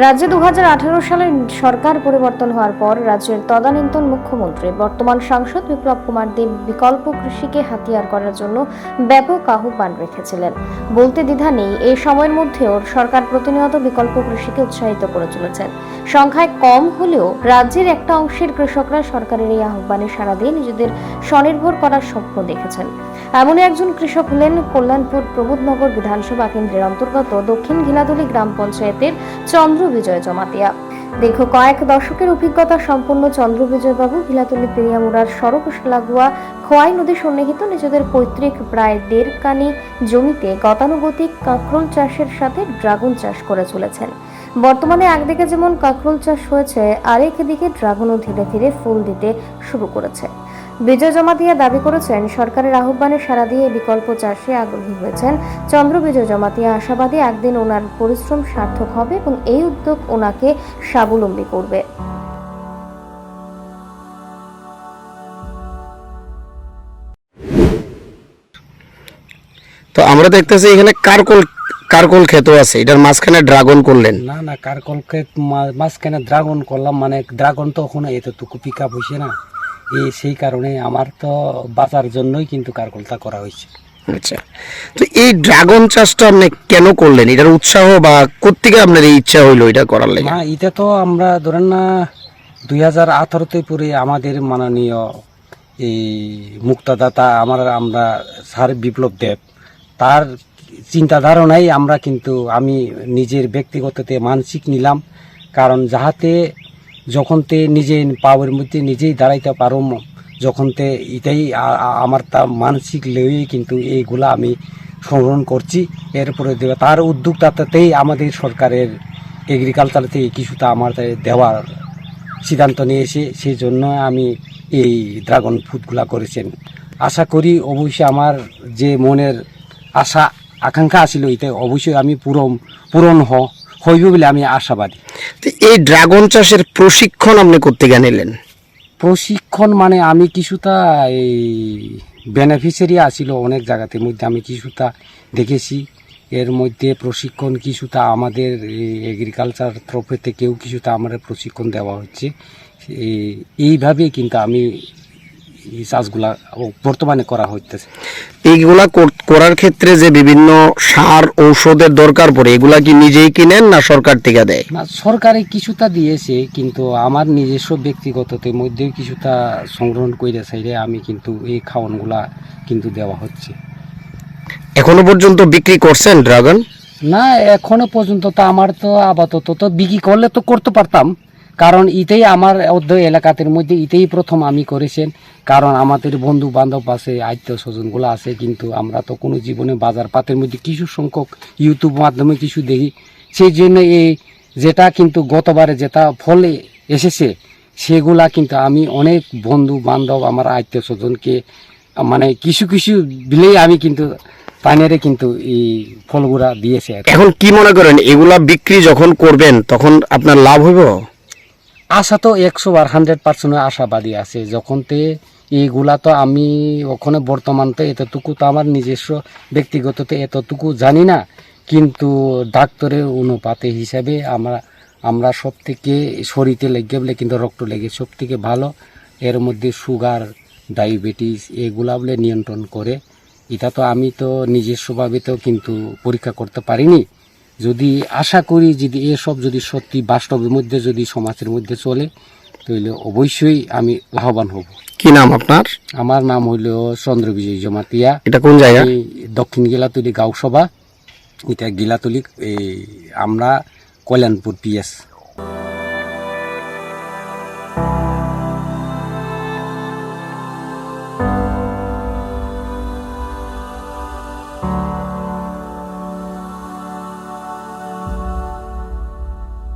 রাজ্যে দুহাজার আঠারো সালে সরকার পরিবর্তন হওয়ার পর রাজ্যের তদানীন্তন মুখ্যমন্ত্রী, বর্তমান সাংসদ বিপ্লব কুমার দেব বিকল্প কৃষিকে হাতিয়ার করার জন্য ব্যাপক আহ্বান রেখেছিলেন। বলতে দ্বিধা নেই, এই সময়ের মধ্যেও সরকার প্রতিনিয়ত বিকল্প কৃষিকে উৎসাহিত করে চলেছেন। সংখ্যায় কম হলেও রাজ্যের একটা অংশের কৃষকরা সরকারের এই আহ্বানে সাড়া দিয়ে নিজেদের স্বনির্ভর করার স্বপ্ন দেখেছেন। এমন একজন কৃষক হলেন কল্যাণপুর প্রবোধনগর বিধানসভা কেন্দ্রের অন্তর্গত দক্ষিণ ঘিলাদুলি গ্রাম পঞ্চায়েতের চন্দ্র বিজয় জমাতিয়া। দীর্ঘ কয়েক দশকের অভিজ্ঞতা সম্পন্ন চন্দ্র বিজয়বাবু ঘিলাতুলি সড়ক লাগোয়া খোয়াই নদী সন্নিহিত নিজেদের পৈতৃক প্রায় দেড় কানি জমিতে গতানুগতিক কাঁকরোল চাষের সাথে ড্রাগন চাষ করে চলেছেন। বর্তমানে একদিকে যেমন কাঁকরোল চাষ হয়েছে, আরেক দিকে ড্রাগনও ধীরে ধীরে ফুল দিতে শুরু করেছে। বিজয় জমাতিয়া দাবি করেছেন, সরকারের আহ্বানে সাড়া দিয়ে বিকল্প চাষে আগ্রহী হয়েছেন চন্দ্র বিজয় জমাতিয়া। আশাবাদী একদিন ওনার পরিশ্রম সার্থক হবে এবং এই উদ্যোগ ওনাকে স্বাবলম্বী করবে। তো আমরা দেখতেছি এখানে কারকল কারকল ক্ষেত আছে এটার মাঝখানে ড্রাগন করলেন। না না কারকলকে মা- মাঝখানে ড্রাগন করলাম মানে ড্রাগন তো ওখানে এতটুকু পিক আপ হয়েছে না। এই সেই কারণে আমার তো বাঁচার জন্যই কিন্তু কারকলটা করা হয়েছে আচ্ছা তো এই ড্রাগন চাষটা আপনি কেন করলেন? এটার উৎসাহ বা কোত্থেকে আপনার এই ইচ্ছা হইল এটা করার লেগে? না এটা তো আমরা ধরেন না দুই হাজার আঠারোতে পরে আমাদের মাননীয় এই মুক্তদাতা আমার আমরা স্যার বিপ্লব দেব তার চিন্তা ধারণাই আমরা কিন্তু, আমি নিজের ব্যক্তিগততে মানসিক নিলাম। কারণ যাহাতে যখন তে নিজে পাওয়ার মধ্যে নিজেই দাঁড়াইতে পারো যখন তে এটাই আমার তা মানসিক লেগেই কিন্তু এইগুলা আমি সংগ্রহণ করছি। এরপরে দেবে তার উদ্যোগটাতেই আমাদের সরকারের এগ্রিকালচার থেকে কিছুটা আমার দেওয়ার সিদ্ধান্ত নিয়েছে। সেই জন্য আমি এই ড্রাগন ফ্রুটগুলা করেছেন। আশা করি অবশ্যই আমার যে মনের আশা আকাঙ্ক্ষা আছিল এটা অবশ্যই আমি পূরণ পূরণ হ- হইব বলে আমি আশাবাদী। তো এই ড্রাগন চাষের প্রশিক্ষণ আপনি কোত্থেকে নিলেন? প্রশিক্ষণ মানে আমি কিছুটা এই বেনিফিশিয়ারি আসিল অনেক জায়গাতে। মধ্যে আমি কিছুটা দেখেছি। এর মধ্যে প্রশিক্ষণ কিছুটা আমাদের এগ্রিকালচার তরফে থেকেও কিছুটা আমাদের প্রশিক্ষণ দেওয়া হচ্ছে। এই- এইভাবেই কিন্তু আমি এই চাষগুলা বর্তমানে করা হইতেছে। এইগুলা করার ক্ষেত্রে যে বিভিন্ন সার ঔষধের দরকার পড়ে এগুলা কি নিজেই কিনেন না সরকার থেকে দেয়? না সরকারে কিছুটা দিয়েছে কিন্তু আমার নিজস্ব ব্যক্তিগততে মধ্যেও কিছুটা সংগ্রহণ করে সাইডে আমি কিন্তু এই খাওয়ানগুলা কিন্তু দেওয়া হচ্ছে। এখনও পর্যন্ত বিক্রি করছেন ড্রাগন? না এখনও পর্যন্ত তো আমার তো আপাতত তো বিক্রি করলে তো করতে পারতাম। কারণ ইতেই আমার অর্ধ এলাকাতের মধ্যে ইতেই প্রথম আমি করেছেন। কারণ আমাদের বন্ধু বান্ধব আছে আত্মীয় স্বজনগুলো আছে, কিন্তু আমরা তো কোনো জীবনে বাজার পাতের মধ্যে কিছু সংখ্যক ইউটিউব মাধ্যমে কিছু দেখি। সেই জন্য এই যেটা কিন্তু গতবারে যেটা ফলে এসেছে, সেগুলা কিন্তু আমি অনেক বন্ধু বান্ধব আমার আত্মীয় স্বজনকে মানে কিছু কিছু দিলেই আমি কিন্তু পানিরে কিন্তু এই ফলগুলা দিয়েছে এখন কি মনে করেন, এগুলা বিক্রি যখন করবেন, তখন আপনার লাভ হইব? আশা তো একশো বার হান্ড্রেড পার্সেন্ট আশাবাদী আছে। যখন তে এইগুলা তো আমি ওখানে বর্তমান তো এতটুকু তো আমার নিজস্ব ব্যক্তিগততে এতটুকু জানি না। কিন্তু ডাক্তারের অনুপাতে হিসাবে আমরা আমরা সব থেকে শরীরে লেগে বলে কিন্তু রক্ত লেগে সব থেকে ভালো, এর মধ্যে সুগার, ডায়াবেটিস এগুলা বলে নিয়ন্ত্রণ করে। এটা তো আমি তো নিজস্বভাবে তো কিন্তু পরীক্ষা করতে পারিনি। যদি আশা করি যদি এসব যদি সত্যি বাস্তবের মধ্যে যদি সমাজের মধ্যে চলে তাহলে অবশ্যই আমি লাভবান হব। কি নাম আপনার? আমার নাম হইল চন্দ্রবিজয় জমাতিয়া। এটা কোন জায়গা? দক্ষিণ গিলাতলি গাঁও সভা। এটা গিলাতলি এই আমরা কল্যাণপুর পিএস